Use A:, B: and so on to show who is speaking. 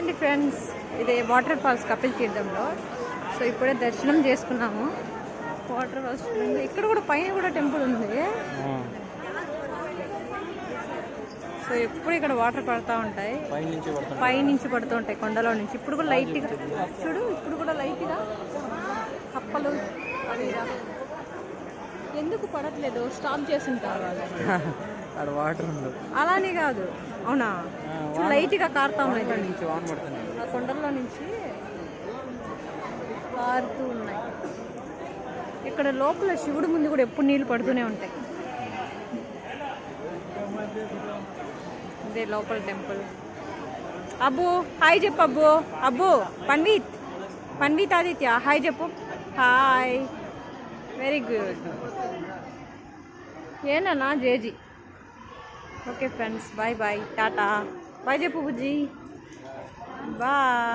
A: చూడండి ఫ్రెండ్స్ ఇది water falls Kapil తీర్థంలో. సో ఇప్పుడే దర్శనం చేసుకున్నాము. వాటర్ ఫాల్స్ చూడండి ఇక్కడ కూడా పైన కూడా టెంపుల్ ఉంది. సో ఎప్పుడు ఇక్కడ వాటర్ పడతా ఉంటాయి.
B: పైనుంచి పడుతుంది
A: పై నుంచి పడుతూ ఉంటాయి కొండలో నుంచి. ఇప్పుడు కూడా లైట్గా చూడు ఇప్పుడు కూడా లైట్గా కప్పలు అవి. ఎందుకు పడట్లేదు? స్టాప్ చేసింటారు వాళ్ళు.
B: వాటర్
A: అలానే కాదు. అవునా? చూడు లైట్గా కారుతా ఉన్నాయి ఆ కొండల్లో నుంచి కారుతూ ఉన్నాయి. ఇక్కడ లోపల శివుడి ముందు కూడా ఎప్పుడు నీళ్ళు పడుతూనే ఉంటాయి. ఇదే లోపల టెంపుల్. అబ్బు హాయ్ చెప్పు అబ్బు. అబ్బు పండిత్. పండిత్ ఆదిత్య హాయ్ చెప్పు. హాయ్. ವೆರಿ ಗುಡ್ ಏನಣ್ಣ ಜೇಜಿ okay friends bye bye tata bye J ಪೂಜಿ ಬಾಯ್